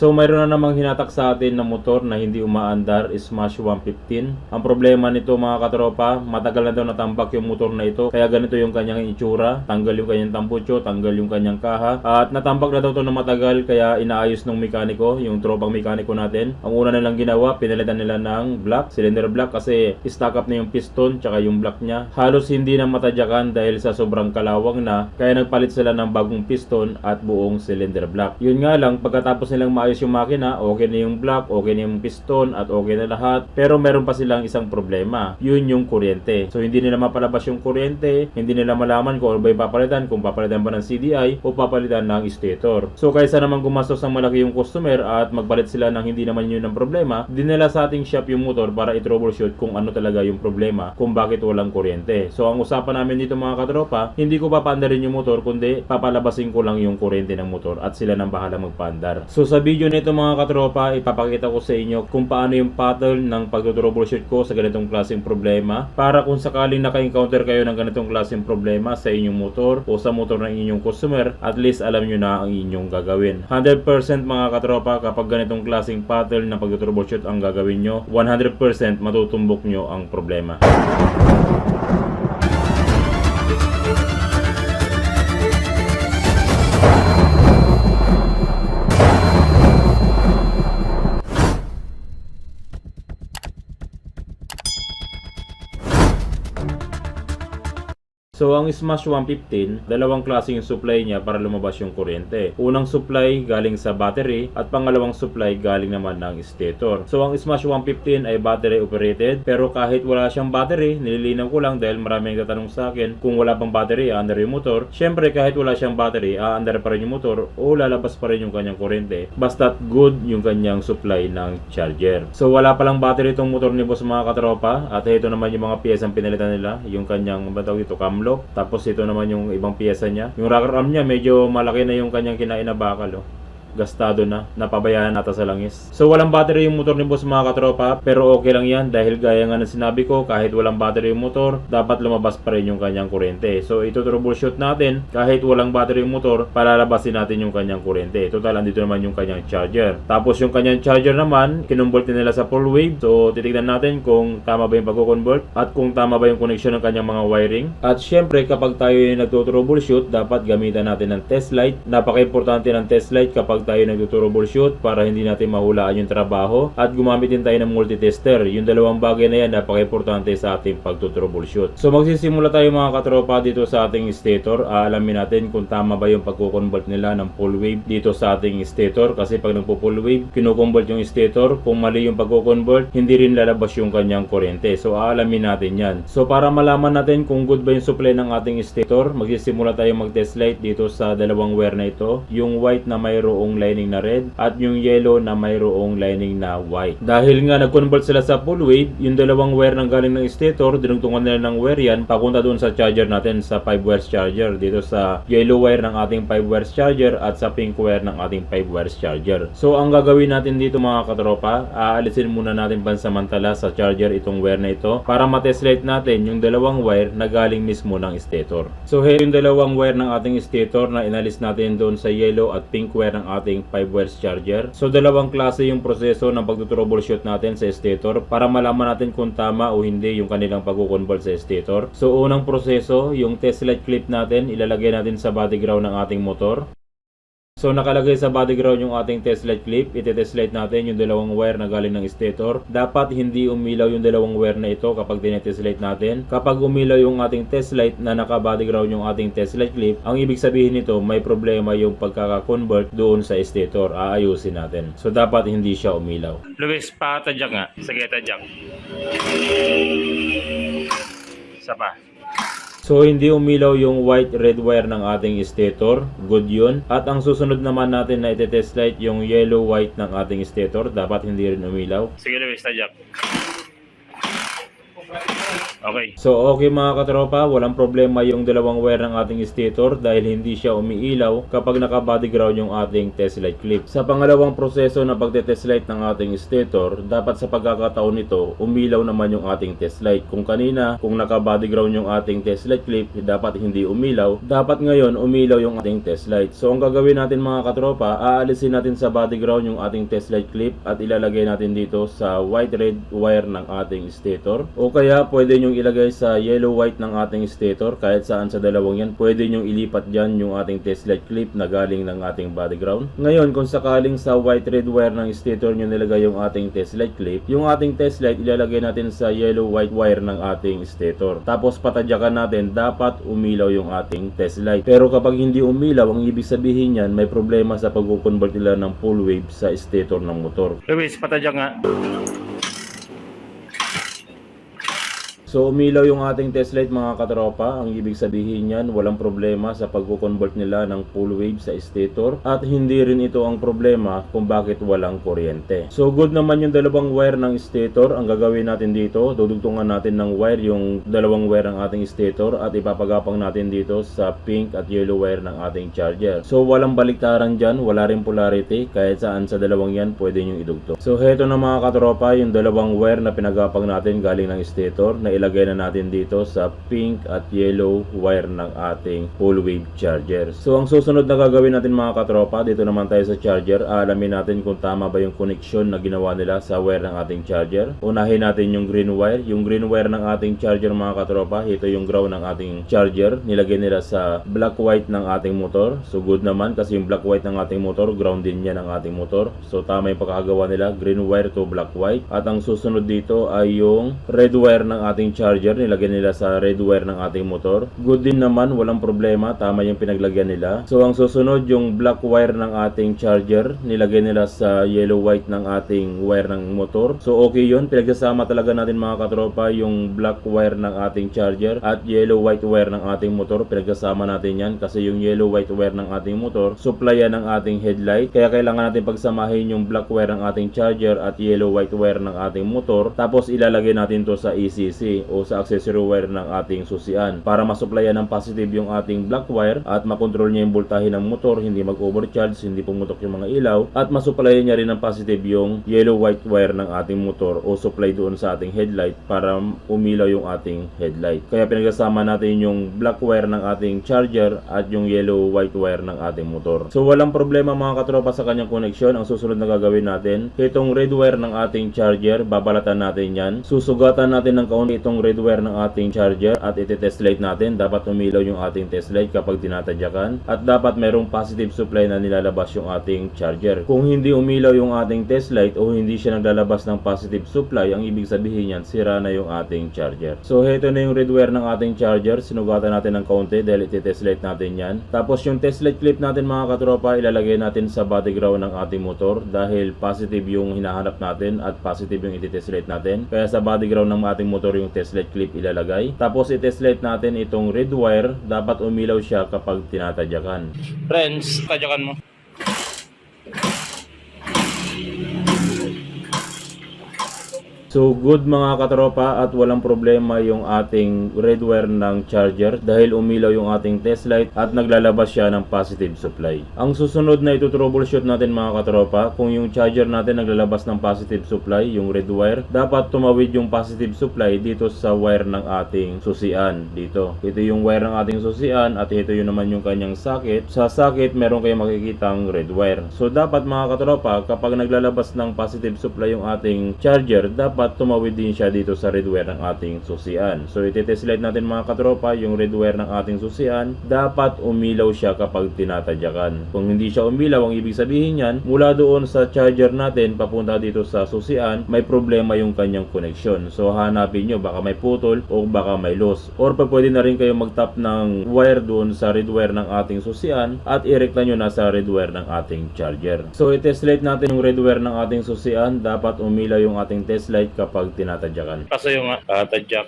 So mayroon na namang hinatak sa atin na motor na hindi umaandar Smash 115. Ang problema nito mga katropa, matagal na daw natambak yung motor na ito. Kaya ganito yung kanyang itsura. Tanggal yung kanyang tampucho, tanggal yung kanyang kaha. At natambak na daw to na matagal kaya inaayos ng mekaniko, yung tropang mekaniko natin. Ang una nilang ginawa, pinalitan nila ng block, cylinder block kasi stack up na yung piston tsaka yung block niya. Halos hindi na matadyakan dahil sa sobrang kalawang na kaya nagpalit sila ng bagong piston at buong cylinder block. Yun nga lang, pagkatapos nilang maayos yung makina, okay na yung block, okay na yung piston at okay na lahat. Pero meron pa silang isang problema. Yun yung kuryente. So hindi nila mapalabas yung kuryente, hindi nila malaman kung ano ba yung papalitan, kung papalitan ba ng CDI o papalitan ng stator. So kaysa naman gumastos ng malaki yung customer at magpalit sila ng hindi naman yun ang problema, dinala sa ating shop yung motor para i-troubleshoot kung ano talaga yung problema, kung bakit walang kuryente. So ang usapan namin dito mga katropa, hindi ko papaandarin yung motor kundi papalabasin ko lang yung kuryente ng motor at sila nang bahala magpaandar. So sa video nito mga katropa, ipapakita ko sa inyo kung paano yung pattern ng pag-troubleshoot ko sa ganitong klaseng problema para kung sakaling naka-encounter kayo ng ganitong klaseng problema sa inyong motor o sa motor ng inyong customer, at least alam nyo na ang inyong gagawin. 100% mga katropa kapag ganitong klaseng pattern ng pag-troubleshoot ang gagawin nyo, 100% matutumbok nyo ang problema. So ang Smash 115, dalawang klase yung supply niya para lumabas yung kuryente. Unang supply galing sa battery at pangalawang supply galing naman ng stator. So ang Smash 115 ay battery operated pero kahit wala siyang battery, nililinaw ko lang dahil maraming nagtatanong sa akin kung wala pang battery, aandar yung motor. Syempre kahit wala siyang battery, aandar pa rin yung motor o lalabas pa rin yung kanyang kuryente. Basta't good yung kanyang supply ng charger. So wala palang battery itong motor ni boss mga katropa at ito naman yung mga piyesang pinalitan nila, yung kanyang ba tawag ito, Tapos ito naman yung ibang piyesa niya. Yung rocker arm niya medyo malaki na yung kanyang kinain na bakal oh gastado na, napabayaan nata sa langis. So walang battery yung motor ni boss mga katropa, pero okay lang yan dahil gaya nga ng sinabi ko, kahit walang battery yung motor, dapat lumabas pa rin yung kanyang kuryente. So ito troubleshoot natin, kahit walang battery yung motor, palalabasin natin yung kanyang kuryente. Total, andito naman yung kanyang charger. Tapos yung kanyang charger naman, kinumbert din nila sa full wave. So titignan natin kung tama ba yung pagko-convert at kung tama ba yung connection ng kanyang mga wiring. At syempre, kapag tayo yung nagto-troubleshoot, dapat gamitan natin ng test light. Napaka-importante ng test light kapag tayo nagto-troubleshoot para hindi natin mahulaan yung trabaho at gumamit din tayo ng multitester. Yung dalawang bagay na yan napaka-importante sa ating pagto-troubleshoot. So magsisimula tayo mga katropa dito sa ating stator. Aalamin natin kung tama ba yung pagko-convert nila ng full wave dito sa ating stator kasi pag nagpo-full wave, kino-convert yung stator. Kung mali yung pagko-convert, hindi rin lalabas yung kanyang kuryente. So aalamin natin yan. So para malaman natin kung good ba yung supply ng ating stator, magsisimula tayo mag-test light dito sa dalawang wire na ito. Yung white na mayroong lining na red at yung yellow na mayroong lining na white. Dahil nga nag-convert sila sa full wave, yung dalawang wire nang galing ng stator, dinugtungan nila ng wire yan papunta doon sa charger natin sa 5 wires charger dito sa yellow wire ng ating 5 wires charger at sa pink wire ng ating 5 wires charger. So ang gagawin natin dito mga katropa, aalisin muna natin pansamantala sa charger itong wire na ito para matest light natin yung dalawang wire na galing mismo ng stator. So here yung dalawang wire ng ating stator na inalis natin doon sa yellow at pink wire ng ating 5 wires charger. So dalawang klase yung proseso ng pagtutroubleshoot natin sa stator para malaman natin kung tama o hindi yung kanilang pagkukonvert sa stator. So unang proseso, yung test light clip natin, ilalagay natin sa body ground ng ating motor. So nakalagay sa body ground yung ating test light clip. Ite-test light natin yung dalawang wire na galing ng stator. Dapat hindi umilaw yung dalawang wire na ito kapag tinetest light natin. Kapag umilaw yung ating test light na naka-body ground yung ating test light clip, ang ibig sabihin nito may problema yung pagkaka-convert doon sa stator. Aayusin natin. So dapat hindi siya umilaw. Luis, patadyak nga. Sige, tadyak. Isa pa. So hindi umilaw yung white red wire ng ating stator, good yun. At ang susunod naman natin na ite-test light yung yellow white ng ating stator, dapat hindi rin umilaw. Sige Luis, tadyak. Okay. So okay mga katropa, walang problema yung dalawang wire ng ating stator dahil hindi siya umiilaw kapag naka-body ground yung ating test light clip. Sa pangalawang proseso na pagte-test light ng ating stator, dapat sa pagkakataon nito, umilaw naman yung ating test light. Kung kanina, kung naka-body ground yung ating test light clip, dapat hindi umilaw. Dapat ngayon, umilaw yung ating test light. So ang gagawin natin mga katropa, aalisin natin sa body ground yung ating test light clip at ilalagay natin dito sa white red wire ng ating stator. O kaya pwede nyo ilagay sa yellow white ng ating stator kahit saan sa dalawang yan. Pwede nyo ilipat dyan yung ating test light clip na galing ng ating body ground. Ngayon kung sakaling sa white red wire ng stator nyo nilagay yung ating test light clip, yung ating test light ilalagay natin sa yellow white wire ng ating stator. Tapos patadyakan natin dapat umilaw yung ating test light. Pero kapag hindi umilaw, ang ibig sabihin yan may problema sa pag-convert nila ng full wave sa stator ng motor. Luis, patadyak nga. So umilaw yung ating test light mga katropa. Ang ibig sabihin niyan, walang problema sa pag-convert nila ng full wave sa stator at hindi rin ito ang problema kung bakit walang kuryente. So good naman yung dalawang wire ng stator. Ang gagawin natin dito, dudugtungan natin ng wire yung dalawang wire ng ating stator at ipapagapang natin dito sa pink at yellow wire ng ating charger. So walang baliktaran dyan, wala rin polarity kahit saan sa dalawang yan pwede nyo idugtong. So heto na mga katropa, yung dalawang wire na pinagapang natin galing ng stator na ilagay na natin dito sa pink at yellow wire ng ating full wave charger. So ang susunod na gagawin natin mga katropa, dito naman tayo sa charger, alamin natin kung tama ba yung connection na ginawa nila sa wire ng ating charger. Unahin natin yung green wire. Yung green wire ng ating charger mga katropa, ito yung ground ng ating charger. Nilagay nila sa black white ng ating motor. So good naman kasi yung black white ng ating motor, ground din yan ng ating motor. So tama yung pagkakagawa nila, green wire to black white. At ang susunod dito ay yung red wire ng ating charger, nilagay nila sa red wire ng ating motor. Good din naman, walang problema, tama yung pinaglagyan nila. So ang susunod yung black wire ng ating charger, nilagay nila sa yellow white ng ating wire ng motor. So okay yun, pinagsasama talaga natin mga katropa yung black wire ng ating charger at yellow white wire ng ating motor. Pinagsasama natin yan kasi yung yellow white wire ng ating motor, supply ng ating headlight. Kaya kailangan natin pagsamahin yung black wire ng ating charger at yellow white wire ng ating motor. Tapos ilalagay natin to sa ECC o sa accessory wire ng ating susian para masupplyan ng positive yung ating black wire at makontrol niya yung voltahe ng motor, hindi mag-overcharge, hindi pumutok yung mga ilaw at masupplyan niya rin ng positive yung yellow white wire ng ating motor o supply doon sa ating headlight para umilaw yung ating headlight. Kaya pinagsasama natin yung black wire ng ating charger at yung yellow white wire ng ating motor. So walang problema mga katropa sa kanyang connection. Ang susunod na gagawin natin, itong red wire ng ating charger, babalatan natin yan. Susugatan natin ng kaunti itong red wire ng ating charger at iti-test light natin. Dapat umilaw yung ating test light kapag tinatadyakan at dapat merong positive supply na nilalabas yung ating charger. Kung hindi umilaw yung ating test light o hindi siya naglalabas ng positive supply, ang ibig sabihin yan, sira na yung ating charger. So heto na yung red wire ng ating charger. Sinugatan natin ng kaunti dahil iti-test light natin yan. Tapos yung test light clip natin mga katropa, ilalagay natin sa body ground ng ating motor dahil positive yung hinahanap natin at positive yung iti-test light natin. Kaya sa body ground ng ating motor yung test light clip ilalagay. Tapos i-test natin itong red wire, dapat umilaw siya kapag tinatadyakan. Friends, tadyakan mo. So good mga katropa at walang problema yung ating red wire ng charger dahil umilaw yung ating test light at naglalabas siya ng positive supply. Ang susunod na ito troubleshoot natin mga katropa kung yung charger natin naglalabas ng positive supply, yung red wire, dapat tumawid yung positive supply dito sa wire ng ating susian dito. Ito yung wire ng ating susian at ito yun naman yung kanyang socket. Sa socket meron kayong makikitang red wire. So dapat mga katropa kapag naglalabas ng positive supply yung ating charger, dapat tumawid din siya dito sa red wire ng ating susian. So itetest light natin mga katropa, yung red wire ng ating susian, dapat umilaw siya kapag tinatadyakan. Kung hindi siya umilaw, ang ibig sabihin yan, mula doon sa charger natin papunta dito sa susian, may problema yung kanyang connection. So hanapin nyo, baka may putol o baka may loss. Or pa pwede na rin kayo mag-tap ng wire doon sa red wire ng ating susian at irekta nyo na sa red wire ng ating charger. So itest light natin yung red wire ng ating susian, dapat umilaw yung ating test light kapag tinatadyakan. Paso yung nga. Tatadyak.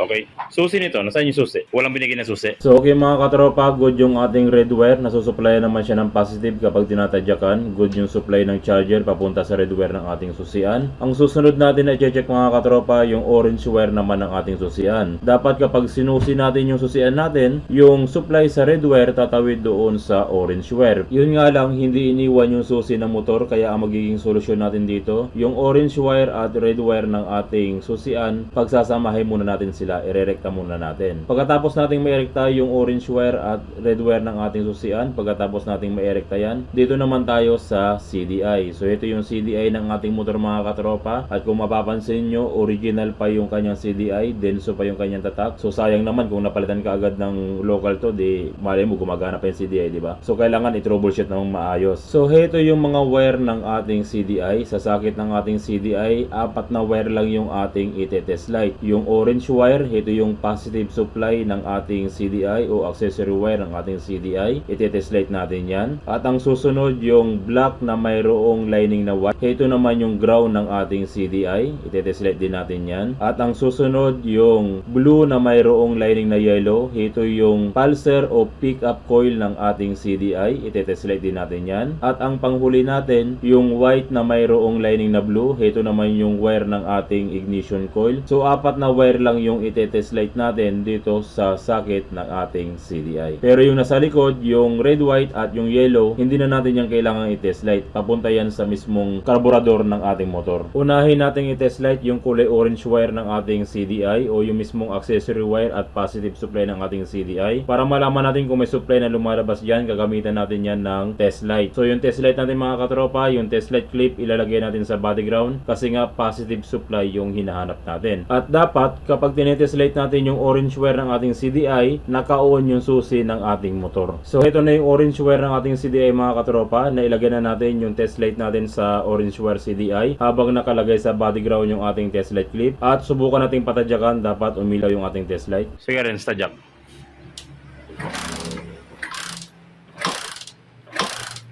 Okay. Susi nito, nasaan yung susi? Walang binigyan na susi. So okay mga katropa, good yung ating red wire. Nasusupply naman siya ng positive kapag tinatadyakan. Good yung supply ng charger papunta sa red wire ng ating susian. Ang susunod natin na check mga katropa, yung orange wire naman ng ating susian. Dapat kapag sinusi natin yung susian natin, yung supply sa red wire tatawid doon sa orange wire. Yun nga lang, hindi iniwan yung susi ng motor kaya ang magiging solusyon natin dito, yung orange wire at red wire ng ating susian, pagsasamahin muna natin sila, irerekta muna natin. Pagkatapos nating mairekta yung orange wire at red wire ng ating susian, pagkatapos nating mairekta yan, dito naman tayo sa CDI. So ito yung CDI ng ating motor mga katropa at kung mapapansin nyo, original pa yung kanyang CDI, denso pa yung kanyang tatak. So sayang naman kung napalitan ka agad ng local to, di malay mo gumagana pa yung CDI, di ba? So kailangan i-troubleshoot ng maayos. So ito yung mga wire ng ating CDI. Sa sakit ng ating CDI, apat na wire lang yung ating itetest light. Yung orange wire, ito yung positive supply ng ating CDI o accessory wire ng ating CDI. Itetest light natin yan. At ang susunod yung black na mayroong lining na white. Ito naman yung ground ng ating CDI. Itetest light din natin yan. At ang susunod yung blue na mayroong lining na yellow. Ito yung pulser o pickup coil ng ating CDI. Itetest light din natin yan. At ang panghuli natin yung white na mayroong lining na blue. Ito naman yung wire ng ating ignition coil. So apat na wire lang yung itetest light natin dito sa socket ng ating CDI. Pero yung nasa likod, yung red, white at yung yellow, hindi na natin yan kailangan i-test light. Papunta yan sa mismong karburador ng ating motor. Unahin natin i-test light yung kulay orange wire ng ating CDI o yung mismong accessory wire at positive supply ng ating CDI. Para malaman natin kung may supply na lumalabas dyan, gagamitan natin yan ng test light. So yung test light natin mga katropa, yung test light clip ilalagay natin sa body ground kasi nga positive supply yung hinahanap natin. At dapat kapag tinetest light natin yung orange wire ng ating CDI, naka-on yung susi ng ating motor. So ito na yung orange wire ng ating CDI mga katropa, na ilagay na natin yung test light natin sa orange wire CDI habang nakalagay sa body ground yung ating test light clip at subukan nating patadyakan dapat umilaw yung ating test light. Sige rin, stadyak.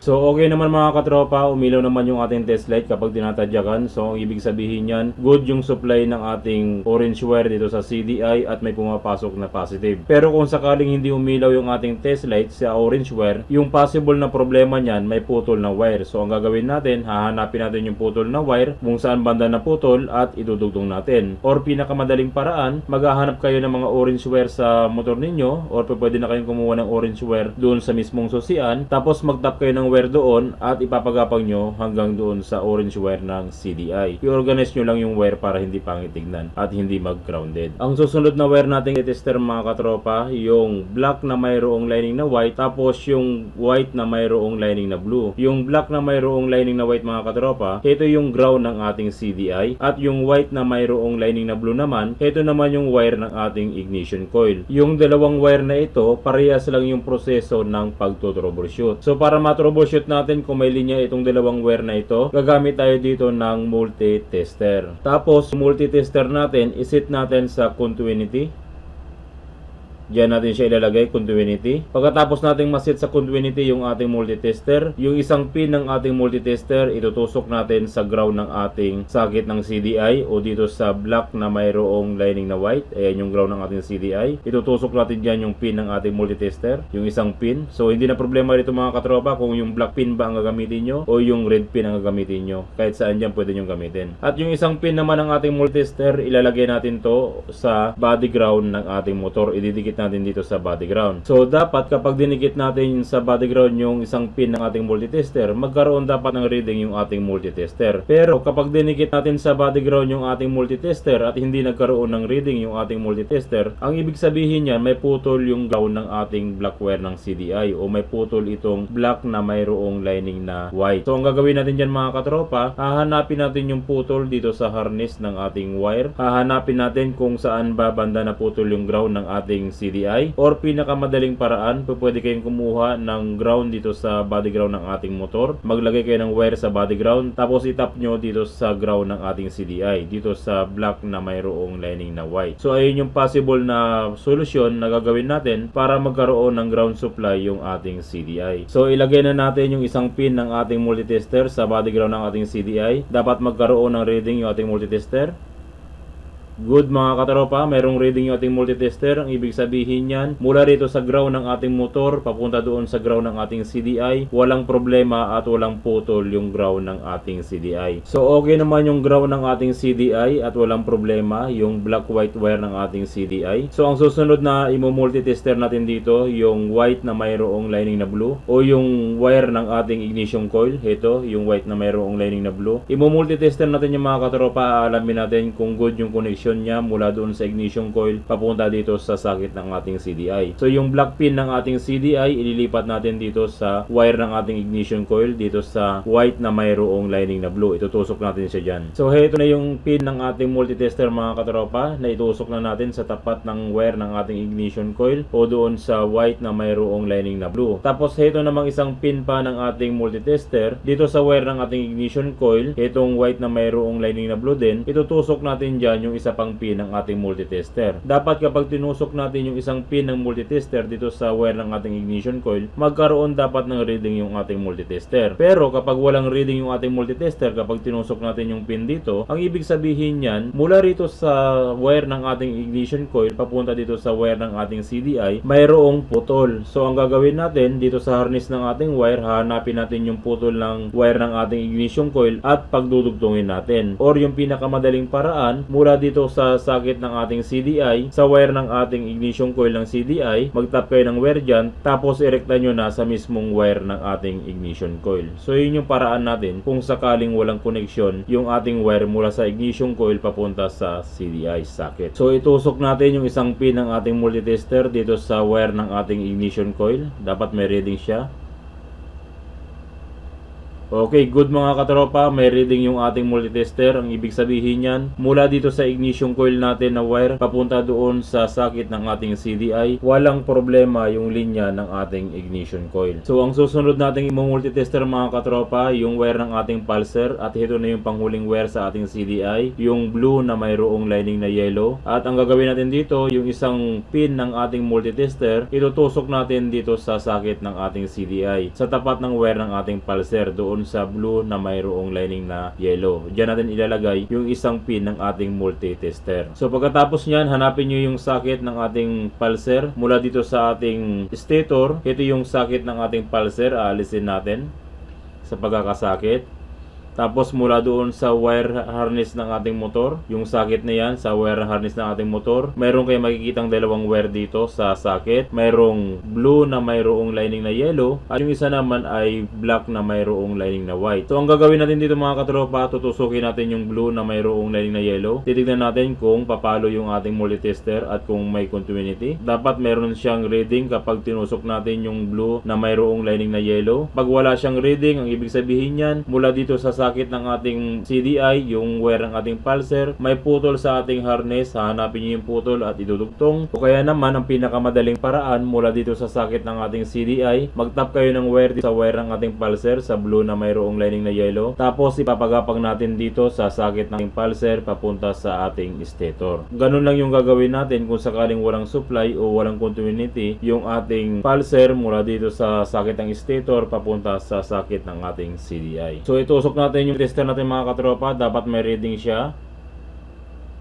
So okay naman mga katropa, umilaw naman yung ating test light kapag tinatadyakan. So ang ibig sabihin yan, good yung supply ng ating orange wire dito sa CDI at may pumapasok na positive. Pero kung sakaling hindi umilaw yung ating test light sa orange wire, yung possible na problema niyan may putol na wire. So ang gagawin natin, hahanapin natin yung putol na wire kung saan banda na putol at idudugtong natin. Or pinakamadaling paraan, maghahanap kayo ng mga orange wire sa motor ninyo or pwede na kayong kumuha ng orange wire doon sa mismong susian tapos magtap kayo ng wire doon at ipapagapang nyo hanggang doon sa orange wire ng CDI. I-organize nyo lang yung wire para hindi pangit tignan at hindi mag-grounded. Ang susunod na wire natin tester mga katropa, yung black na mayroong lining na white tapos yung white na mayroong lining na blue. Yung black na mayroong lining na white mga katropa, ito yung ground ng ating CDI at yung white na mayroong lining na blue naman, ito naman yung wire ng ating ignition coil. Yung dalawang wire na ito, parehas lang yung proseso ng pagtotroubleshoot. So para matroubleshoot natin kung may linya itong dalawang wire na ito, gagamit tayo dito ng multi-tester. Tapos, multi-tester natin, isit natin sa continuity. Diyan natin siya ilalagay, continuity. Pagkatapos nating masit sa continuity yung ating multitester, yung isang pin ng ating multitester, itutusok natin sa ground ng ating socket ng CDI o dito sa black na mayroong lining na white. Ayan yung ground ng ating CDI. Itutusok natin dyan yung pin ng ating multitester, yung isang pin. So hindi na problema dito mga katropa kung yung black pin ba ang gagamitin nyo o yung red pin ang gagamitin nyo. Kahit saan dyan pwede nyo gamitin. At yung isang pin naman ng ating multitester, ilalagay natin to sa body ground ng ating motor. Ididikit natin dito sa body ground. So dapat kapag dinikit natin sa body ground yung isang pin ng ating multitester, magkaroon dapat ng reading yung ating multitester. Pero kapag dinikit natin sa body ground yung ating multitester at hindi nagkaroon ng reading yung ating multitester, ang ibig sabihin niyan may putol yung ground ng ating black wire ng CDI o may putol itong black na mayroong lining na white. So ang gagawin natin dyan mga katropa, hahanapin natin yung putol dito sa harness ng ating wire. Hahanapin natin kung saan ba banda na putol yung ground ng ating CDI or pinakamadaling paraan, pwede kayong kumuha ng ground dito sa body ground ng ating motor. Maglagay kayo ng wire sa body ground tapos itap nyo dito sa ground ng ating CDI dito sa black na mayroong lining na white. So ayun yung possible na solusyon na gagawin natin para magkaroon ng ground supply yung ating CDI. So ilagay na natin yung isang pin ng ating multitester sa body ground ng ating CDI. Dapat magkaroon ng reading yung ating multitester. Good mga katropa, merong reading yung ating multitester. Ang ibig sabihin yan, mula rito sa ground ng ating motor, papunta doon sa ground ng ating CDI, walang problema at walang putol yung ground ng ating CDI. So okay naman yung ground ng ating CDI at walang problema yung black-white wire ng ating CDI. So ang susunod na imo-multitester natin dito, yung white na mayroong lining na blue o yung wire ng ating ignition coil. Ito, yung white na mayroong lining na blue. Imo-multitester natin yung mga katropa, alamin natin kung good yung connection niya mula doon sa ignition coil papunta dito sa socket ng ating CDI. So yung black pin ng ating CDI, ililipat natin dito sa wire ng ating ignition coil dito sa white na mayroong lining na blue. Itutusok natin siya dyan. So ito na yung pin ng ating multitester mga katropa na itusok na natin sa tapat ng wire ng ating ignition coil o doon sa white na mayroong lining na blue. Tapos ito namang isang pin pa ng ating multitester dito sa wire ng ating ignition coil, itong white na mayroong lining na blue din, itutusok natin dyan yung isa pang pin ng ating multitester. Dapat kapag tinusok natin yung isang pin ng multitester dito sa wire ng ating ignition coil, magkaroon dapat ng reading yung ating multitester. Pero kapag walang reading yung ating multitester, kapag tinusok natin yung pin dito, ang ibig sabihin yan, mula rito sa wire ng ating ignition coil, papunta dito sa wire ng ating CDI, mayroong putol. So ang gagawin natin dito sa harness ng ating wire, hanapin natin yung putol ng wire ng ating ignition coil at pagdudugtungin natin. Or yung pinakamadaling paraan, mula dito sa socket ng ating CDI, sa wire ng ating ignition coil ng CDI, mag-tap kayo ng wire dyan, tapos irekta nyo na sa mismong wire ng ating ignition coil. So yun yung paraan natin kung sakaling walang connection yung ating wire mula sa ignition coil papunta sa CDI socket. So itusok natin yung isang pin ng ating multitester dito sa wire ng ating ignition coil. Dapat may reading siya. Okay, good mga katropa, may reading yung ating multitester. Ang ibig sabihin yan, mula dito sa ignition coil natin na wire, papunta doon sa socket ng ating CDI, walang problema yung linya ng ating ignition coil. So ang susunod nating multitester mga katropa, yung wire ng ating pulser at ito na yung panghuling wire sa ating CDI, yung blue na mayroong lining na yellow. At ang gagawin natin dito, yung isang pin ng ating multitester, itutusok natin dito sa socket ng ating CDI, sa tapat ng wire ng ating pulser doon sa blue na mayroong lining na yellow. Diyan natin ilalagay yung isang pin ng ating multitester. So pagkatapos niyan, hanapin nyo yung socket ng ating pulser mula dito sa ating stator. Ito yung socket ng ating pulser. Aalisin natin sa pagkakasakit. Tapos mula doon sa wire harness ng ating motor, yung socket na yan sa wire harness ng ating motor, mayroon kayo makikitang dalawang wire dito sa socket. Mayroong blue na mayroong lining na yellow at yung isa naman ay black na mayroong lining na white. So ang gagawin natin dito mga katropa, tutusukin natin yung blue na mayroong lining na yellow. Titignan natin kung papalo yung ating multitester at kung may continuity. Dapat meron siyang reading kapag tinusok natin yung blue na mayroong lining na yellow. Pag wala siyang reading, ang ibig sabihin yan, mula dito sa socket ng ating CDI, yung wire ng ating pulser, may putol sa ating harness, hahanapin niyo yung putol at idudugtong. O kaya naman, ang pinakamadaling paraan mula dito sa socket ng ating CDI, mag-tap kayo ng wire sa wire ng ating pulser, sa blue na mayroong lining na yellow. Tapos ipapagapang natin dito sa socket ng ating pulser papunta sa ating stator. Ganun lang yung gagawin natin kung sakaling walang supply o walang continuity yung ating pulser mula dito sa socket ng stator papunta sa socket ng ating CDI. So itusok natin yung tester natin mga katropa, dapat may reading siya.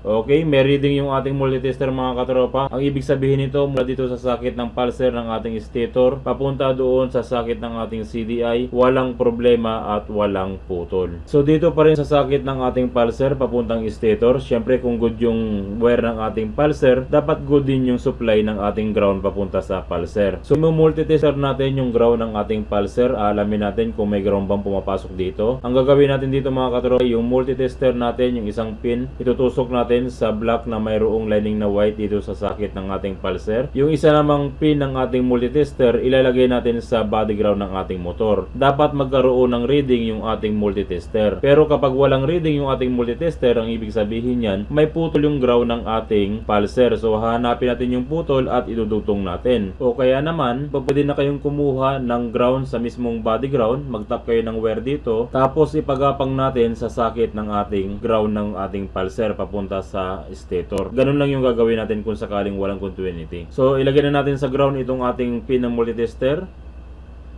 Okay, may yung ating multitester mga katropa. Ang ibig sabihin nito mula dito sa socket ng pulser ng ating stator papunta doon sa socket ng ating CDI, walang problema at walang putol. So dito pa rin sa socket ng ating pulser papuntang stator, syempre kung good yung wire ng ating pulser, dapat good din yung supply ng ating ground papunta sa pulser. So multitester natin yung ground ng ating pulser, alamin natin kung may ground bang pumapasok dito. Ang gagawin natin dito mga katropa, yung multitester natin, yung isang pin, itutusok natin sa block na mayroong lining na white dito sa socket ng ating pulser. Yung isa namang pin ng ating multitester, ilalagay natin sa body ground ng ating motor. Dapat magkaroon ng reading yung ating multitester. Pero kapag walang reading yung ating multitester, ang ibig sabihin yan, may putol yung ground ng ating pulser. So hanapin natin yung putol at idudugtong natin. O kaya naman, pwede na kayong kumuha ng ground sa mismong body ground, mag-tap kayo ng wire dito, tapos ipagapang natin sa socket ng ating ground ng ating pulser papunta sa stator. Ganun lang yung gagawin natin kung sakaling walang continuity. So ilagay na natin sa ground itong ating pin ng multitester.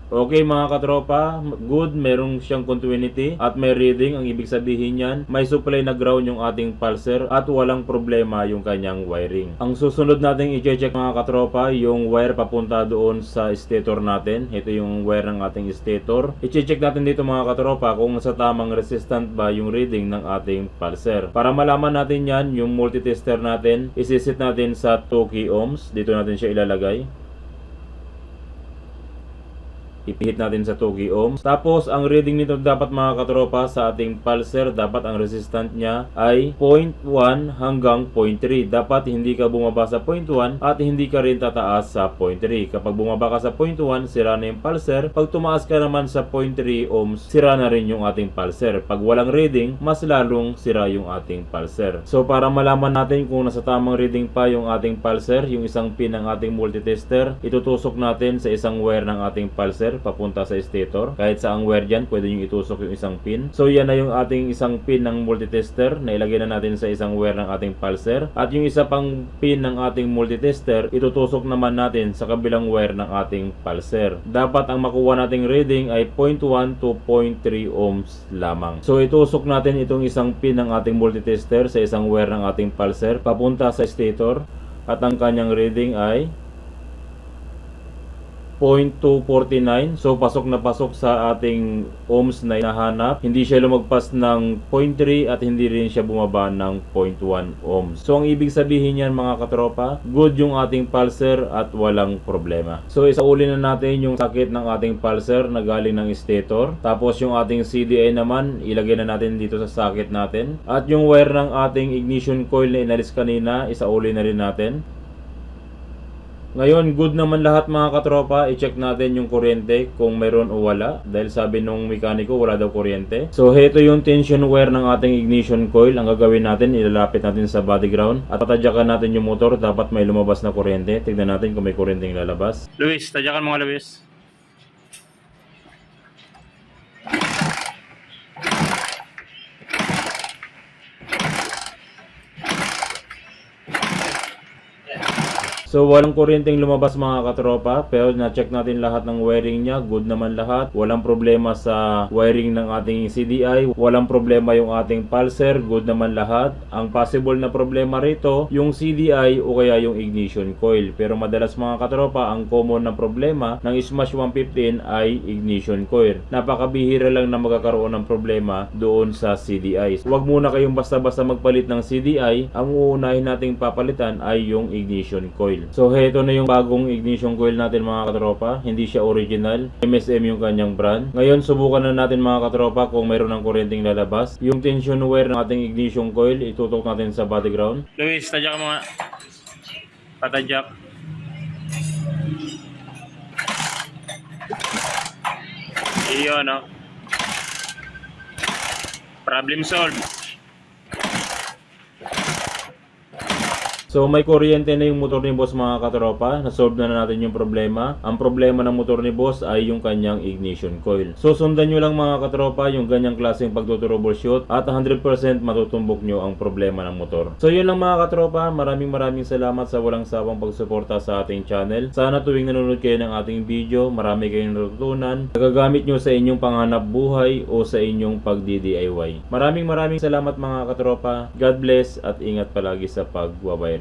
Okay mga katropa, good, merong siyang continuity at may reading. Ang ibig sabihin yan, may supply na ground yung ating pulser at walang problema yung kanyang wiring. Ang susunod nating i-check mga katropa, yung wire papunta doon sa stator natin. Ito yung wire ng ating stator. I-check natin dito mga katropa kung sa tamang resistant ba yung reading ng ating pulser. Para malaman natin yan, yung multitester natin, isisit natin sa 2 key ohms. Dito natin siya ilalagay. Ipihit natin sa 2 key ohms. Tapos, ang reading nito dapat mga katropa sa ating pulser, dapat ang resistant niya ay 0.1 hanggang 0.3. Dapat hindi ka bumaba sa 0.1 at hindi ka rin tataas sa 0.3. Kapag bumaba ka sa 0.1, sira na yung pulser. Pag tumaas ka naman sa 0.3 ohms, sira na rin yung ating pulser. Pag walang reading, mas lalong sira yung ating pulser. So, para malaman natin kung nasa tamang reading pa yung ating pulser, yung isang pin ng ating multitester, itutusok natin sa isang wire ng ating pulser papunta sa stator. Kahit sa ang wire dyan, pwede nyo itusok yung isang pin. So yan na yung ating isang pin ng multitester na ilagay na natin sa isang wire ng ating pulser. At yung isa pang pin ng ating multitester, itutusok naman natin sa kabilang wire ng ating pulser. Dapat ang makuha nating reading ay 0.1 to 0.3 ohms lamang. So itusok natin itong isang pin ng ating multitester sa isang wire ng ating pulser papunta sa stator. At ang kanyang reading ay 0.249. So pasok na pasok sa ating ohms na hinahanap. Hindi siya lumagpas ng 0.3 at hindi rin siya bumaba ng 0.1 ohms. So ang ibig sabihin niyan mga katropa, good yung ating pulser at walang problema. So isauli na natin yung sakit ng ating pulser na galing ng stator. Tapos yung ating CDI naman, ilagay na natin dito sa socket natin. At yung wire ng ating ignition coil na inalis kanina, isauli na rin natin. Ngayon, good naman lahat mga katropa. I-check natin yung kuryente kung meron o wala. Dahil sabi nung mekaniko, wala daw kuryente. So, heto yung tension wire ng ating ignition coil. Ang gagawin natin, ilalapit natin sa body ground. At patadyakan natin yung motor. Dapat may lumabas na kuryente. Tignan natin kung may kuryente yung lalabas. Luis, tadyakan mo nga Luis. So walang kuryenteng lumabas mga katropa pero na-check natin lahat ng wiring niya, good naman lahat. Walang problema sa wiring ng ating CDI, walang problema yung ating pulser, good naman lahat. Ang possible na problema rito, yung CDI o kaya yung ignition coil. Pero madalas mga katropa, ang common na problema ng Smash 115 ay ignition coil. Napakabihira lang na magkakaroon ng problema doon sa CDI. Huwag muna kayong basta-basta magpalit ng CDI, ang uunahin nating papalitan ay yung ignition coil. So heto na yung bagong ignition coil natin mga katropa. Hindi siya original. MSM yung kanyang brand. Ngayon subukan na natin mga katropa kung mayroon ng kuryenteng lalabas. Yung tension wire ng ating ignition coil, itutok natin sa body ground. Luis, tadyakan mo nga. Patadyak. Iyon, no? Problem solved. So may kuryente na yung motor ni boss mga katropa. Na-solve na, natin yung problema. Ang problema ng motor ni boss ay yung kanyang ignition coil. So sundan nyo lang mga katropa yung ganyang klaseng pagtutroubleshoot at 100% matutumbok nyo ang problema ng motor. So yun lang mga katropa. Maraming maraming salamat sa walang sawang pagsuporta sa ating channel. Sana tuwing nanonood kayo ng ating video, marami kayong natutunan. Nagagamit nyo sa inyong panghanap buhay o sa inyong pag-DIY. Maraming maraming salamat mga katropa. God bless at ingat palagi sa pagwawiring.